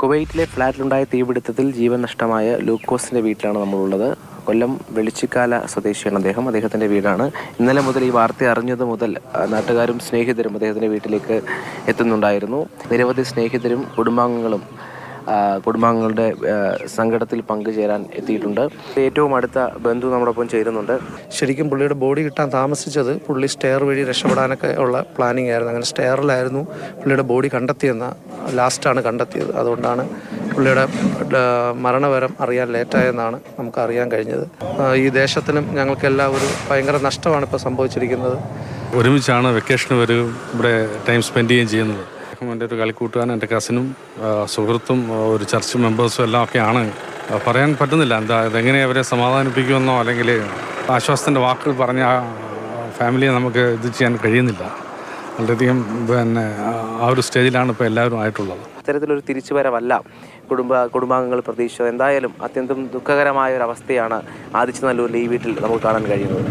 കുവൈറ്റിലെ ഫ്ലാറ്റിലുണ്ടായ തീപിടുത്തത്തിൽ ജീവൻ നഷ്ടമായ ലൂക്കോസിന്റെ വീട്ടിലാണ് നമ്മളുള്ളത്. കൊല്ലം വെളിച്ചിക്കാല സ്വദേശിയാണ് അദ്ദേഹം. അദ്ദേഹത്തിന്റെ വീടാണ്. ഇന്നലെ മുതൽ ഈ വാർത്ത അറിഞ്ഞത് മുതൽ നാട്ടുകാരും സ്നേഹിതരും അദ്ദേഹത്തിന്റെ വീട്ടിലേക്ക് എത്തുന്നുണ്ടായിരുന്നു. നിരവധി സ്നേഹിതരും കുടുംബാംഗങ്ങളും കുടുംബാംഗങ്ങളുടെ സങ്കടത്തിൽ പങ്കുചേരാൻ എത്തിയിട്ടുണ്ട്. ഏറ്റവും അടുത്ത ബന്ധു നമ്മോടൊപ്പം ചേരുന്നുണ്ട്. ശരിക്കും പുള്ളിയുടെ ബോഡി കിട്ടാൻ താമസിച്ചത് പുള്ളി സ്റ്റെയർ വഴി രക്ഷപ്പെടാനൊക്കെ ഉള്ള പ്ലാനിങ് ആയിരുന്നു. അങ്ങനെ സ്റ്റെയറിലായിരുന്നു പുള്ളിയുടെ ബോഡി കണ്ടെത്തിയെന്ന ലാസ്റ്റാണ് കണ്ടെത്തിയത്. അതുകൊണ്ടാണ് പുള്ളിയുടെ മരണവരം അറിയാൻ ലേറ്റായെന്നാണ് നമുക്ക് അറിയാൻ കഴിഞ്ഞത്. ഈ ദേശത്തിനും ഞങ്ങൾക്കെല്ലാം ഒരു ഭയങ്കര നഷ്ടമാണ് ഇപ്പോൾ സംഭവിച്ചിരിക്കുന്നത്. ഒരുമിച്ചാണ് വെക്കേഷന് വരും ഇവിടെ ടൈം സ്പെൻഡ് ചെയ്യുകയും ചെയ്യുന്നത്. എന്റെ ഒരു കളിക്കൂട്ടുകാരൻ എന്റെ കസിനും സുഹൃത്തും ഒരു ചർച്ച് മെമ്പേഴ്സും എല്ലാം ഒക്കെയാണ് പറയാൻ പറ്റുന്നില്ല. എന്താ ഇതെങ്ങനെ അവരെ സമാധാനിപ്പിക്കുമെന്നോ അല്ലെങ്കിൽ ആശ്വാസത്തിന്റെ വാക്കുകൾ പറഞ്ഞ ആ ഫാമിലിയെ നമുക്ക് ഇത് ചെയ്യാൻ കഴിയുന്നില്ല. വളരെയധികം പിന്നെ ആ, ഒരു സ്റ്റേജിലാണ് ഇപ്പോൾ എല്ലാവരും ആയിട്ടുള്ളത്. അത്തരത്തിലൊരു തിരിച്ചുവരവല്ല കുടുംബ കുടുംബാംഗങ്ങൾ പ്രതീക്ഷിച്ചത്. എന്തായാലും അത്യന്തം ദുഃഖകരമായ ഒരു അവസ്ഥയാണ് ആദിത്യ നല്ലൂരിൽ ഈ വീട്ടിൽ നമുക്ക് കാണാൻ കഴിയുന്നത്.